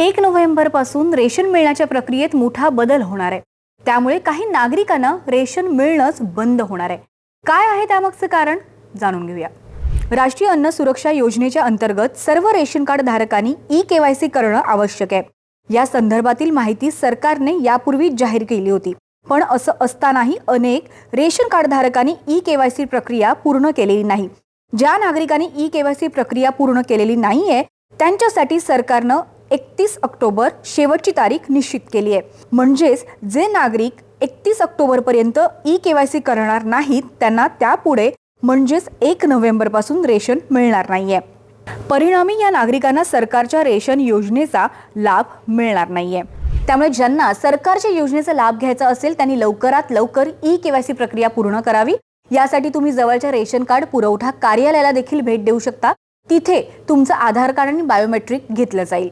एक नोव्हेंबरपासून रेशन मिळण्याच्या प्रक्रियेत मोठा बदल होणार आहे. त्यामुळे काही नागरिकांना रेशन मिळणंच बंद होणार आहे. काय आहे त्यामागचं कारण? जाणून घेऊया. राष्ट्रीय अन्न सुरक्षा योजनेच्या अंतर्गत सर्व रेशन कार्ड धारकांनी ई केवायसी करणं आवश्यक आहे. या संदर्भातील माहिती सरकारने यापूर्वीच जाहीर केली होती. पण असं असतानाही अनेक रेशन कार्ड धारकांनी ई केवायसी प्रक्रिया पूर्ण केलेली नाही. ज्या नागरिकांनी ई केवायसी प्रक्रिया पूर्ण केलेली नाहीये त्यांच्यासाठी सरकारनं एकतीस ऑक्टोबर शेवटची तारीख निश्चित केली आहे. म्हणजेच जे नागरिक एकतीस ऑक्टोबरपर्यंत ई के वाय सी करणार नाहीत त्यांना त्यापुढे म्हणजेच एक नोव्हेंबरपासून रेशन मिळणार नाही आहे परिणामी या नागरिकांना सरकारच्या रेशन योजनेचा लाभ मिळणार नाहीये. त्यामुळे ज्यांना सरकारच्या योजनेचा लाभ घ्यायचा असेल त्यांनी लवकरात लवकर ई केवायसी प्रक्रिया पूर्ण करावी. यासाठी तुम्ही जवळच्या रेशन कार्ड पुरवठा कार्यालयाला देखील भेट देऊ शकता. तिथे तुमचं आधार कार्ड आणि बायोमेट्रिक घेतलं जाईल.